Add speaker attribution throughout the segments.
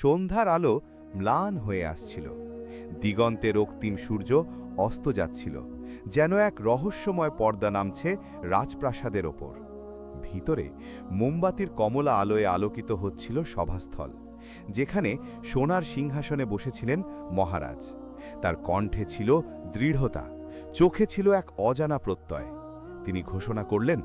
Speaker 1: সন্ধ্যার আলো ম্লান হয়ে আসছিল। দিগন্তে রক্তিম সূর্য অস্ত যাচ্ছিল, যেন এক রহস্যময় পর্দা নামছে রাজপ্রাসাদের ওপর। ভিতরে মোমবাতির কমলা আলোয় আলোকিত হচ্ছিল সভাস্থল, যেখানে সোনার সিংহাসনে বসেছিলেন মহারাজ। তার কণ্ঠে ছিল দৃঢ়তা, চোখে ছিল এক অজানা প্রত্যয়। তিনি ঘোষণা করলেন,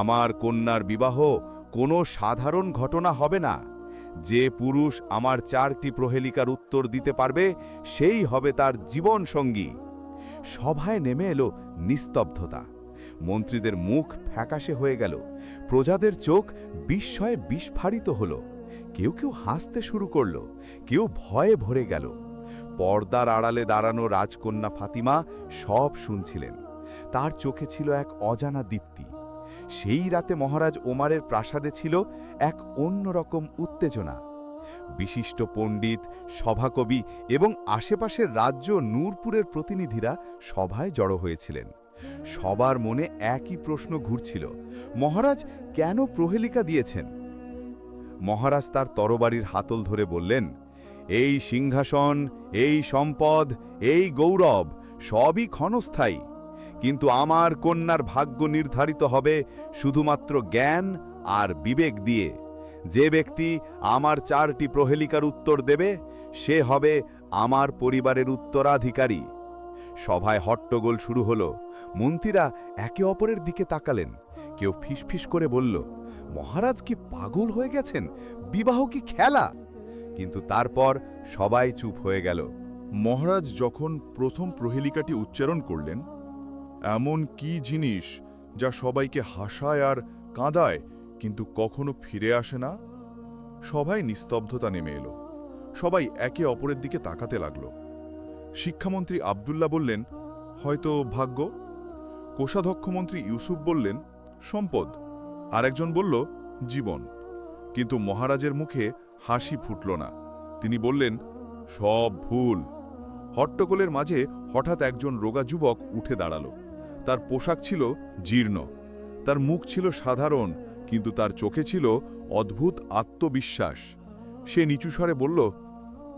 Speaker 1: আমার কন্যার বিবাহ কোনো সাধারণ ঘটনা হবে না। যে পুরুষ আমার চারটি প্রহেলিকার উত্তর দিতে পারবে, সেই হবে তার জীবন সঙ্গী। সভায় নেমে এলো নিস্তব্ধতা। মন্ত্রীদের মুখ ফ্যাকাশে হয়ে গেল। প্রজাদের চোখ বিস্ময়ে বিস্ফারিত হল। কেউ কেউ হাসতে শুরু করল। কেউ ভয়ে ভরে গেল। পর্দার আড়ালে দাঁড়ানো রাজকন্যা ফাতিমা সব শুনছিলেন। তার চোখে ছিল এক অজানা দীপ্তি। সেই রাতে মহারাজ ওমারের প্রাসাদে ছিল এক অন্যরকম উত্তেজনা। বিশিষ্ট পণ্ডিত, সভাকবি এবং আশেপাশের রাজ্য নূরপুরের প্রতিনিধিরা সভায় জড়ো হয়েছিলেন। সবার মনে একই প্রশ্ন ঘুরছিল, মহারাজ কেন প্রহেলিকা দিয়েছেন? মহারাজ তার তরবারির হাতল ধরে বললেন, এই সিংহাসন, এই সম্পদ, এই গৌরব সবই ক্ষণস্থায়ী। কিন্তু আমার কন্যার ভাগ্য নির্ধারিত হবে শুধুমাত্র জ্ঞান আর বিবেক দিয়ে। যে ব্যক্তি আমার চারটি প্রহেলিকার উত্তর দেবে, সে হবে আমার পরিবারের উত্তরাধিকারী। সভায় হট্টগোল শুরু হলো। মন্ত্রীরা একে অপরের দিকে তাকালেন। কেউ ফিসফিস করে বলল, মহারাজ কি পাগল হয়ে গেছেন? বিবাহ কি খেলা? কিন্তু তারপর সবাই চুপ হয়ে গেল।
Speaker 2: মহারাজ যখন প্রথম প্রহেলিকাটি উচ্চারণ করলেন এমন কি জিনিস যা সবাইকে হাসায় আর কাঁদায়, কিন্তু কখনো ফিরে আসে না? সবাই নিস্তব্ধতা নেমে এলো। সবাই একে অপরের দিকে তাকাতে লাগল। শিক্ষামন্ত্রী আবদুল্লাহ বললেন, হয়তো ভাগ্য? কোষাধ্যক্ষমন্ত্রী ইউসুফ বললেন, সম্পদ। আরেকজন বলল, জীবন। কিন্তু মহারাজের মুখে হাসি ফুটল না। তিনি বললেন, সব ভুল। হট্টগোলের মাঝে হঠাৎ একজন রোগা যুবক উঠে দাঁড়াল। তার পোশাক ছিল জীর্ণ। তার মুখ ছিল সাধারণ, কিন্তু তার চোখে ছিল অদ্ভুত আত্মবিশ্বাস। সে নিচু স্বরে বলল,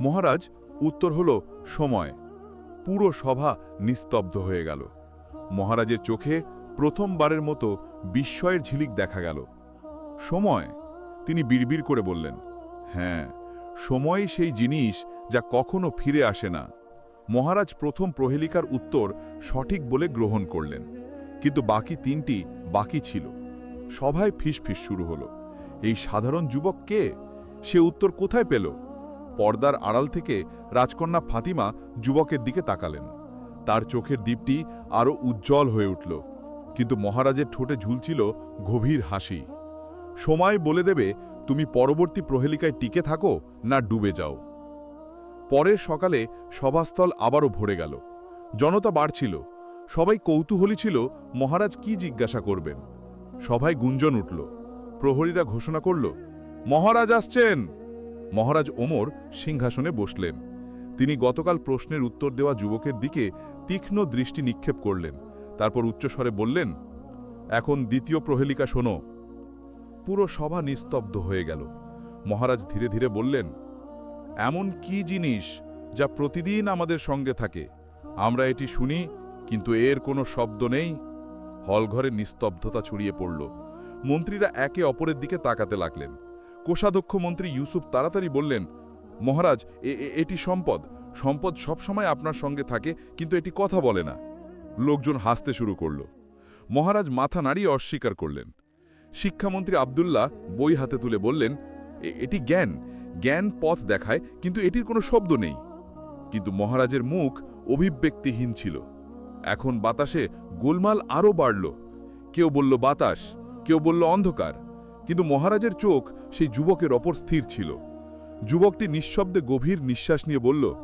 Speaker 2: মহারাজ, উত্তর হল সময়। পুরো সভা নিস্তব্ধ হয়ে গেল। মহারাজের চোখে প্রথমবারের মতো বিস্ময়ের ঝিলিক দেখা গেল। সময়? তিনি বিড়বিড় করে বললেন হ্যাঁ সময় সেই জিনিস যা কখনো ফিরে আসে না। মহারাজ প্রথম প্রহেলিকার উত্তর সঠিক বলে গ্রহণ করলেন। কিন্তু বাকি তিনটি বাকি ছিল। সভায় ফিসফিস শুরু হলো। এই সাধারণ যুবক কে? সে উত্তর কোথায় পেল? পর্দার আড়াল থেকে রাজকন্যা ফাতিমা যুবকের দিকে তাকালেন। তার চোখের দ্বীপটি আরও উজ্জ্বল হয়ে উঠল। কিন্তু মহারাজের ঠোঁটে ঝুলছিল গভীর হাসি। সময় বলে দেবে, তুমি পরবর্তী প্রহেলিকায় টিকে থাকো না ডুবে যাও। পরের সকালে সভাস্থল আবারও ভরে গেল। জনতা বাড়ছিল। সবাই কৌতূহলী ছিল, মহারাজ কি জিজ্ঞাসা করবেন? সভায় গুঞ্জন উঠল। প্রহরীরা ঘোষণা করল, মহারাজ আসছেন! মহারাজ ওমর সিংহাসনে বসলেন। তিনি গতকাল প্রশ্নের উত্তর দেওয়া যুবকের দিকে তীক্ষ্ণ দৃষ্টি নিক্ষেপ করলেন। তারপর উচ্চস্বরে বললেন, এখন দ্বিতীয় প্রহেলিকা শোনো। পুরো সভা নিস্তব্ধ হয়ে গেল। মহারাজ ধীরে ধীরে বললেন এমন কি জিনিস যা প্রতিদিন আমাদের সঙ্গে থাকে? আমরা এটি শুনি, কিন্তু এর কোনো শব্দ নেই। হলঘরে নিস্তব্ধতা ছড়িয়ে পড়ল। মন্ত্রীরা একে অপরের দিকে তাকাতে লাগলেন। কোষাধ্যক্ষ মন্ত্রী ইউসুফ তাড়াতাড়ি বললেন, মহারাজ এটি সম্পদ। সম্পদ সবসময় আপনার সঙ্গে থাকে, কিন্তু এটি কথা বলে না। লোকজন হাসতে শুরু করল। মহারাজ মাথা নাড়িয়ে অস্বীকার করলেন। শিক্ষামন্ত্রী আবদুল্লাহ বই হাতে তুলে বললেন এটি জ্ঞান। জ্ঞান পথ দেখায়, কিন্তু এটির কোনো শব্দ নেই। কিন্তু মহারাজের মুখ অভিব্যক্তিহীন ছিল। এখন বাতাসে গোলমাল আরও বাড়ল। কেউ বলল, বাতাস। কেউ বলল, অন্ধকার। কিন্তু মহারাজের চোখ সেই যুবকের অপর স্থির ছিল। যুবকটি নিঃশব্দে গভীর নিঃশ্বাস নিয়ে বলল,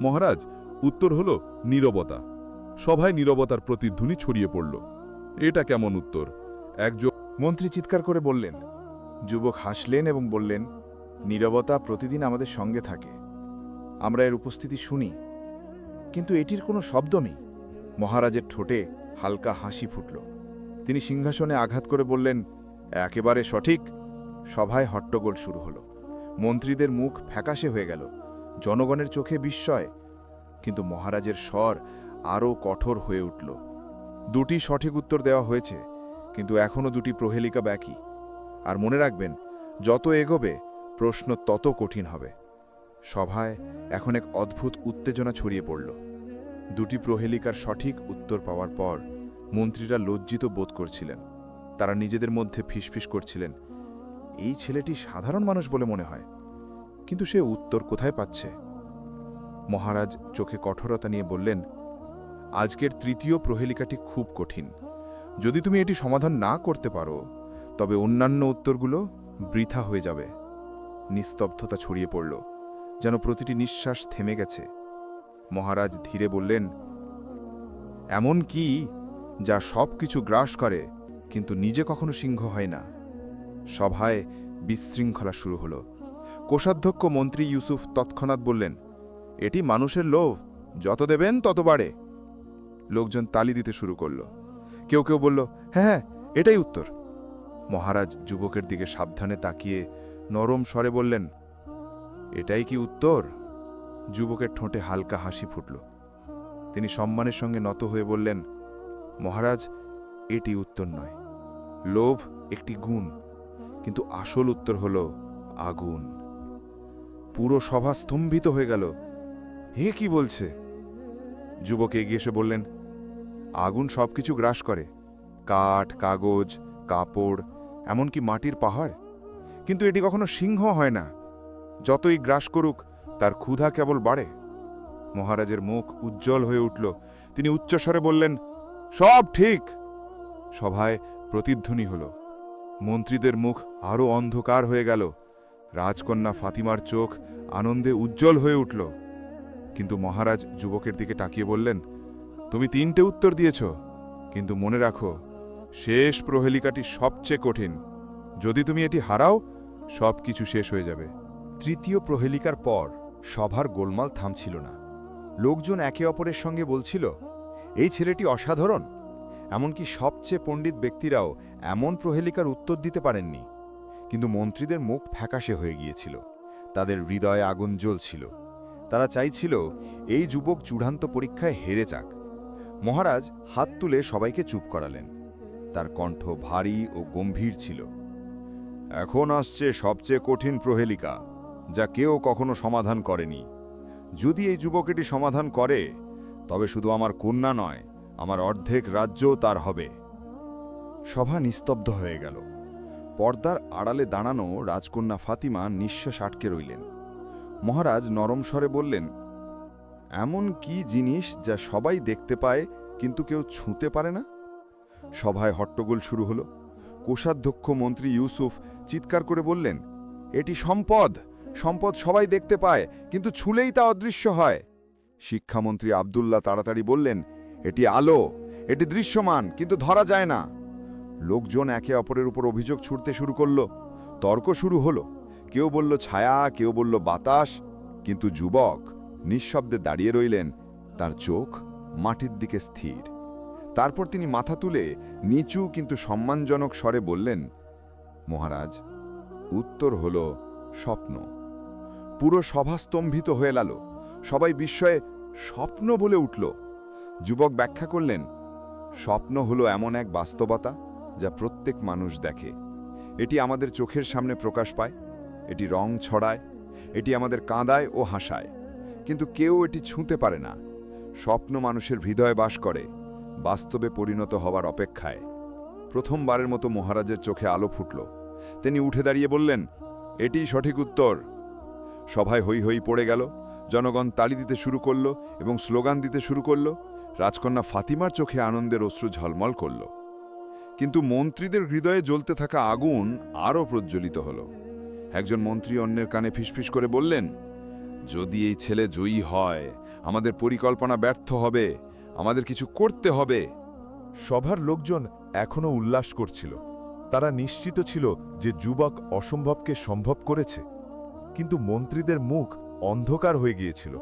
Speaker 2: মহারাজ, উত্তর হল নীরবতা। সভায় নীরবতার প্রতিধ্বনি ছড়িয়ে পড়ল। এটা কেমন উত্তর? একজন
Speaker 3: মন্ত্রী চিৎকার করে বললেন। যুবক হাসলেন এবং বললেন নীরবতা প্রতিদিন আমাদের সঙ্গে থাকে। আমরা এর উপস্থিতি শুনি, কিন্তু এটির কোনো শব্দ নেই। মহারাজের ঠোঁটে হালকা হাসি ফুটল। তিনি সিংহাসনে আঘাত করে বললেন, একেবারে সঠিক। সভায় হট্টগোল শুরু হলো। মন্ত্রীদের মুখ ফ্যাকাশে হয়ে গেল। জনগণের চোখে বিস্ময়, কিন্তু মহারাজের স্বর আরও কঠোর হয়ে উঠল। দুটি সঠিক উত্তর দেওয়া হয়েছে, কিন্তু এখনও দুটি প্রহেলিকা বাকি। আর মনে রাখবেন, যত এগোবে প্রশ্ন তত কঠিন হবে। সভায় এখন এক অদ্ভুত উত্তেজনা ছড়িয়ে পড়ল। দুটি প্রহেলিকার সঠিক উত্তর পাওয়ার পর মন্ত্রীরা লজ্জিত বোধ করছিলেন। তারা নিজেদের মধ্যে ফিসফিস করছিলেন, এই ছেলেটি সাধারণ মানুষ বলে মনে হয়। কিন্তু সে উত্তর কোথায় পাচ্ছে? মহারাজ চোখে কঠোরতা নিয়ে বললেন, আজকের তৃতীয় প্রহেলিকাটি খুব কঠিন। যদি তুমি এটি সমাধান না করতে পারো, তবে অন্যান্য উত্তরগুলো বৃথা হয়ে যাবে। নিস্তব্ধতা ছড়িয়ে পড়ল, যেন প্রতিটি নিঃশ্বাস থেমে গেছে। মহারাজ ধীরে বললেন, এমন কি যা সব কিছু গ্রাস করে, কিন্তু নিজে কখনো সিংহ হয় না? সভায় বিশৃঙ্খলা শুরু হলো। কোষাধ্যক্ষ মন্ত্রী ইউসুফ তৎক্ষণাৎ বললেন, এটি মানুষের লোভ, যত দেবেন তত বাড়ে। লোকজন তালি দিতে শুরু করল। কেউ কেউ বলল হ্যাঁ হ্যাঁ এটাই উত্তর। মহারাজ যুবকের দিকে সাবধানে তাকিয়ে নরম স্বরে বললেন, এটাই কি উত্তর? যুবকের ঠোঁটে হালকা হাসি ফুটল। তিনি সম্মানের সঙ্গে নত হয়ে বললেন, মহারাজ, এটি উত্তর নয়। লোভ একটি গুণ, কিন্তু আসল উত্তর হল আগুন। পুরো সভা স্তম্ভিত হয়ে গেল। হে কি বলছে? যুবক এগিয়ে এসে বললেন, আগুন সবকিছু গ্রাস করে। কাঠ, কাগজ, কাপড়, এমনকি মাটির পাহাড়। কিন্তু এটি কখনো সিংহ হয় না। যতই গ্রাস করুক, তার ক্ষুধা কেবল বাড়ে। মহারাজের মুখ উজ্জ্বল হয়ে উঠল। তিনি উচ্চস্বরে বললেন, সব ঠিক! সভায় প্রতিধ্বনি হল। মন্ত্রীদের মুখ আরও অন্ধকার হয়ে গেল। রাজকন্যা ফাতিমার চোখ আনন্দে উজ্জ্বল হয়ে উঠল। কিন্তু মহারাজ যুবকের দিকে তাকিয়ে বললেন, তুমি তিনটে উত্তর দিয়েছ। কিন্তু মনে রাখো, শেষ প্রহেলিকাটি সবচেয়ে কঠিন। যদি তুমি এটি হারাও সব কিছু শেষ হয়ে যাবে।
Speaker 4: তৃতীয় প্রহেলিকার পর সভার গোলমাল থামছিল না। লোকজন একে অপরের সঙ্গে বলছিল, এই ছেলেটি অসাধারণ। এমনকি সবচেয়ে পণ্ডিত ব্যক্তিরাও এমন প্রহেলিকার উত্তর দিতে পারেননি। কিন্তু মন্ত্রীদের মুখ ফ্যাকাশে হয়ে গিয়েছিল। তাদের হৃদয়ে আগুন জ্বলছিল। তারা চাইছিল, এই যুবক চূড়ান্ত পরীক্ষায় হেরে যাক। মহারাজ হাত তুলে সবাইকে চুপ করালেন। তার কণ্ঠ ভারী ও গম্ভীর ছিল। এখন আসছে সবচেয়ে কঠিন প্রহেলিকা, যা কেউ কখনো সমাধান করেনি। যদি এই যুবক এটি সমাধান করে, তবে শুধু আমার কন্যা নয়, আমার অর্ধেক রাজ্যও তার হবে। সভা নিস্তব্ধ হয়ে গেল। পর্দার আড়ালে দাঁড়ানো রাজকন্যা ফাতিমা নিঃশ্বাস আটকে রইলেন। মহারাজ নরম স্বরে বললেন, এমন কি জিনিস যা সবাই দেখতে পায়, কিন্তু কেউ ছুঁতে পারে না? সভায় হট্টগোল শুরু হলো। কোষাধ্যক্ষ মন্ত্রী ইউসুফ চিৎকার করে বললেন, এটি সম্পদ সম্পদ সবাই দেখতে পায়, কিন্তু ছুলেই তা অদৃশ্য হয়। শিক্ষামন্ত্রী আবদুল্লাহ তাড়াতাড়ি বললেন, এটি আলো, এটি দৃশ্যমান, কিন্তু ধরা যায় না। লোকজন একে অপরের উপর অভিযোগ ছুটতে শুরু করল। তর্ক শুরু হলো। কেউ বলল ছায়া, কেউ বলল বাতাস, কিন্তু যুবক নিঃশব্দে দাঁড়িয়ে রইলেন। তার চোখ মাটির দিকে স্থির। তারপর তিনি মাথা তুলে নিচু কিন্তু সম্মানজনক স্বরে বললেন, মহারাজ, উত্তর হল স্বপ্ন। পুরো সভা স্তম্ভিত হয়ে লাল সবাই বিস্ময়ে স্বপ্ন বলে উঠল। যুবক ব্যাখ্যা করলেন, স্বপ্ন হলো এমন এক বাস্তবতা যা প্রত্যেক মানুষ দেখে। এটি আমাদের চোখের সামনে প্রকাশ পায়, এটি রং ছড়ায়, এটি আমাদের কাঁদায় ও হাসায়। কিন্তু কেউ এটি ছুঁতে পারে না। স্বপ্ন মানুষের হৃদয়ে বাস করে। বাস্তবে পরিণত হওয়ার অপেক্ষায়। প্রথমবারের মতো মহারাজের চোখে আলো ফুটল। তিনি উঠে দাঁড়িয়ে বললেন, এটিই সঠিক উত্তর। সভায় হই হই পড়ে গেল। জনগণ তালি দিতে শুরু করল এবং স্লোগান দিতে শুরু করল। রাজকন্যা ফাতিমার চোখে আনন্দের অশ্রু ঝলমল করল। কিন্তু মন্ত্রীদের হৃদয়ে জ্বলতে থাকা আগুন আরও প্রজ্বলিত হল। একজন মন্ত্রী অন্যের কানে ফিসফিস করে বললেন, যদি এই ছেলে জয়ী হয়, আমাদের পরিকল্পনা ব্যর্থ হবে। আমাদের কিছু করতে হবে।
Speaker 5: সভার লোকজন এখনও উল্লাস করছিল। তারা নিশ্চিত ছিল যে যুবক অসম্ভবকে সম্ভব করেছে। কিন্তু মন্ত্রীদের মুখ অন্ধকার হয়ে গিয়েছিল।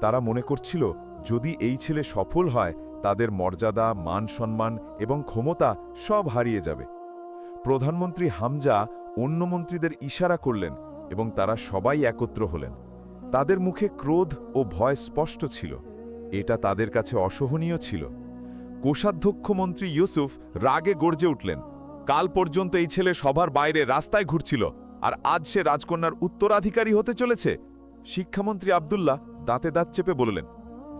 Speaker 5: তারা মনে করছিল, যদি এই ছেলে সফল হয়, তাদের মর্যাদা, মান সম্মান এবং ক্ষমতা সব হারিয়ে যাবে। প্রধানমন্ত্রী হামজা অন্য মন্ত্রীদের ইশারা করলেন এবং তারা সবাই একত্র হলেন। তাদের মুখে ক্রোধ ও ভয় স্পষ্ট ছিল। এটা তাদের কাছে অসহনীয় ছিল। কোষাধ্যক্ষ মন্ত্রী ইউসুফ রাগে গর্জে উঠলেন। কাল পর্যন্ত এই ছেলে সবার বাইরে রাস্তায় ঘুরছিল, আর আজ সে রাজকন্যার উত্তরাধিকারী হতে চলেছে। শিক্ষামন্ত্রী আবদুল্লাহ দাঁতে দাঁত চেপে বললেন,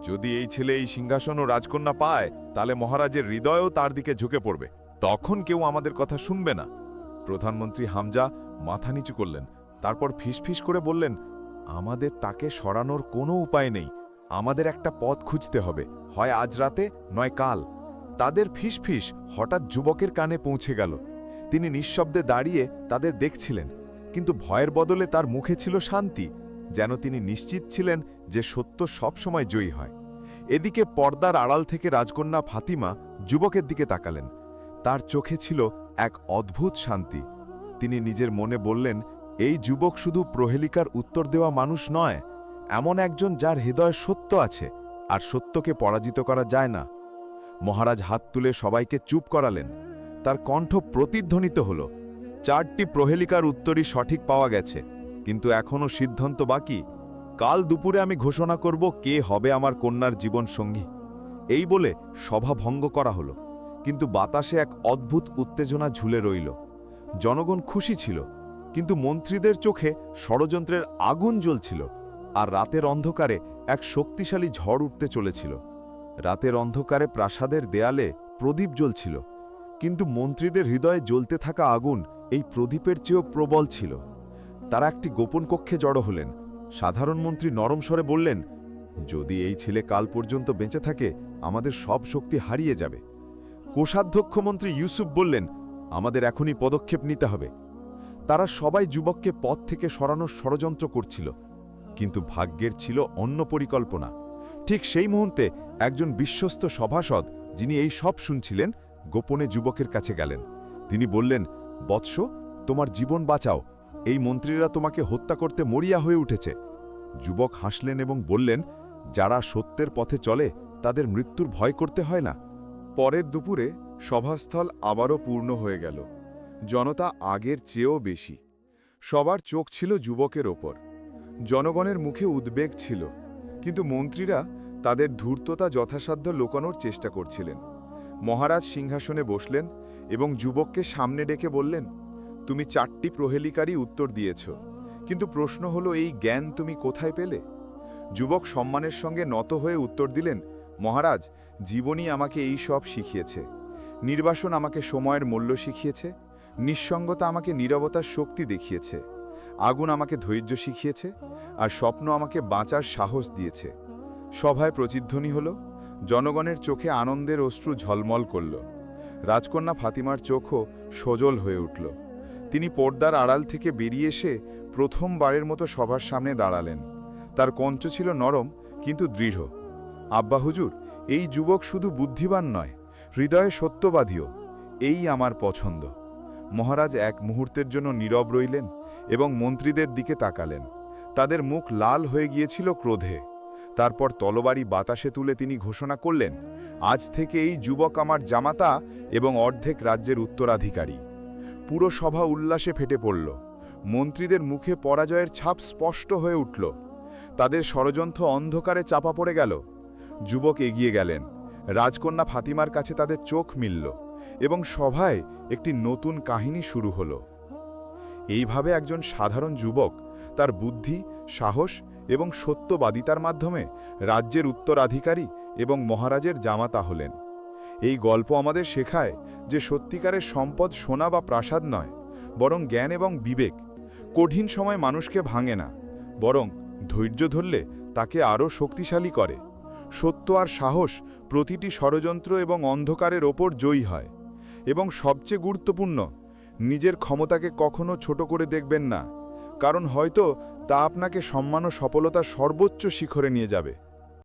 Speaker 5: যদি এই ছেলে এই সিংহাসন ও রাজকন্যা পায়, তাহলে মহারাজের হৃদয়ও তার দিকে ঝুঁকে পড়বে। তখন কেউ আমাদের কথা শুনবে না। প্রধানমন্ত্রী হামজা মাথা নিচু করলেন, তারপর ফিসফিস করে বললেন, আমাদের তাকে সরানোর কোনো উপায় নেই। আমাদের একটা পথ খুঁজতে হবে। হয় আজ রাতে, নয় কাল। তাদের ফিসফিস হঠাৎ যুবকের কানে পৌঁছে গেল। তিনি নিঃশব্দে দাঁড়িয়ে তাদের দেখছিলেন, কিন্তু ভয়ের বদলে তার মুখে ছিল শান্তি, যেন তিনি নিশ্চিত ছিলেন যে সত্য সবসময় জয়ী হয়। এদিকে পর্দার আড়াল থেকে রাজকন্যা ফাতিমা যুবকের দিকে তাকালেন। তার চোখে ছিল এক অদ্ভুত শান্তি। তিনি নিজের মনে বললেন, এই যুবক শুধু প্রহেলিকার উত্তর দেওয়া মানুষ নয় এমন একজন যার হৃদয় সত্য আছে, আর সত্যকে পরাজিত করা যায় না। মহারাজ হাত তুলে সবাইকে চুপ করালেন। তার কণ্ঠ প্রতিধ্বনিত হল। চারটি প্রহেলিকার উত্তরই সঠিক পাওয়া গেছে, কিন্তু এখনও সিদ্ধান্ত বাকি। কাল দুপুরে আমি ঘোষণা করব কে হবে আমার কন্যার জীবন সঙ্গী। এই বলে সভা ভঙ্গ করা হলো, কিন্তু বাতাসে এক অদ্ভুত উত্তেজনা ঝুলে রইল। জনগণ খুশি ছিল, কিন্তু মন্ত্রীদের চোখে ষড়যন্ত্রের আগুন জ্বলছিল। আর রাতের অন্ধকারে এক শক্তিশালী ঝড় উঠতে চলেছিল। রাতের অন্ধকারে প্রাসাদের দেয়ালে প্রদীপ জ্বলছিল, কিন্তু মন্ত্রীদের হৃদয়ে জ্বলতে থাকা আগুন এই প্রদীপের চেয়েও প্রবল ছিল। তারা একটি গোপন কক্ষে জড়ো হলেন। সাধারণ মন্ত্রী নরম স্বরে বললেন, যদি এই ছেলে কাল পর্যন্ত বেঁচে থাকে, আমাদের সব শক্তি হারিয়ে যাবে। কোষাধ্যক্ষ মন্ত্রী ইউসুফ বললেন, আমাদের এখনই পদক্ষেপ নিতে হবে। তারা সবাই যুবককে পথ থেকে সরানোর ষড়যন্ত্র করছিল। কিন্তু ভাগ্যের ছিল অন্য পরিকল্পনা। ঠিক সেই মুহূর্তে একজন বিশ্বস্ত সভাসদ, যিনি এই সব শুনছিলেন, গোপনে যুবকের কাছে গেলেন। তিনি বললেন, বৎস, তোমার জীবন বাঁচাও। এই মন্ত্রীরা তোমাকে হত্যা করতে মরিয়া হয়ে উঠেছে। যুবক হাসলেন এবং বললেন, যারা সত্যের পথে চলে, তাদের মৃত্যুর ভয় করতে হয় না।
Speaker 3: পরের দুপুরে সভাস্থল আবারও পূর্ণ হয়ে গেল। জনতা আগের চেয়েও বেশি। সবার চোখ ছিল যুবকের ওপর। জনগণের মুখে উদ্বেগ ছিল, কিন্তু মন্ত্রীরা তাদের ধূর্ততা যথাসাধ্য লোকানোর চেষ্টা করছিলেন। মহারাজ সিংহাসনে বসলেন এবং যুবককে সামনে ডেকে বললেন, তুমি চারটি প্রহেলিকারই উত্তর দিয়েছ, কিন্তু প্রশ্ন হলো এই জ্ঞান তুমি কোথায় পেলে? যুবক সম্মানের সঙ্গে নত হয়ে উত্তর দিলেন, মহারাজ, জীবনই আমাকে এই সব শিখিয়েছে। নির্বাসন আমাকে সময়ের মূল্য শিখিয়েছে, নিঃসঙ্গতা আমাকে নীরবতার শক্তি দেখিয়েছে। আগুন আমাকে ধৈর্য শিখিয়েছে আর স্বপ্ন আমাকে বাঁচার সাহস দিয়েছে। সভায় প্রতিধ্বনি হল, জনগণের চোখে আনন্দের অশ্রু ঝলমল করল। রাজকন্যা ফাতিমার চোখও সজল হয়ে উঠল। তিনি পর্দার আড়াল থেকে বেরিয়ে এসে প্রথমবারের মতো সবার সামনে দাঁড়ালেন। তার কঞ্চ ছিল নরম, কিন্তু দৃঢ়। আব্বা হুজুর, এই যুবক শুধু বুদ্ধিমান নয়, হৃদয়ে সত্যবাদীও। এই আমার পছন্দ। মহারাজ এক মুহূর্তের জন্য নীরব রইলেন। এবং মন্ত্রীদের দিকে তাকালেন। তাদের মুখ লাল হয়ে গিয়েছিল ক্রোধে। তারপর তলবারি বাতাসে তুলে তিনি ঘোষণা করলেন, আজ থেকে এই যুবক আমার জামাতা এবং অর্ধেক রাজ্যের উত্তরাধিকারী। পুরো সভা উল্লাসে ফেটে পড়ল। মন্ত্রীদের মুখে পরাজয়ের ছাপ স্পষ্ট হয়ে উঠল। তাদের ষড়যন্ত্র অন্ধকারে চাপা পড়ে গেল। যুবক এগিয়ে গেলেন। রাজকন্যা ফাতিমার কাছে তাদের চোখ মিলল এবং সভায় একটি নতুন কাহিনী শুরু হলো। এইভাবে একজন সাধারণ যুবক তার বুদ্ধি, সাহস এবং সত্যবাদিতার মাধ্যমে রাজ্যের উত্তরাধিকারী এবং মহারাজের জামাতা হলেন। এই গল্প আমাদের শেখায় যে সত্যিকারের সম্পদ সোনা বা প্রাসাদ নয়, বরং জ্ঞান এবং বিবেক। কঠিন সময় মানুষকে ভাঙে না, বরং ধৈর্য ধরলে তাকে আরও শক্তিশালী করে। সত্য আর সাহস প্রতিটি ষড়যন্ত্র এবং অন্ধকারের ওপর জয়ী হয় এবং সবচেয়ে গুরুত্বপূর্ণ নিজের ক্ষমতাকে কখনো ছোট করে দেখবেন না, কারণ হয়তো তা আপনাকে সম্মান ও সফলতার সর্বোচ্চ শিখরে নিয়ে যাবে।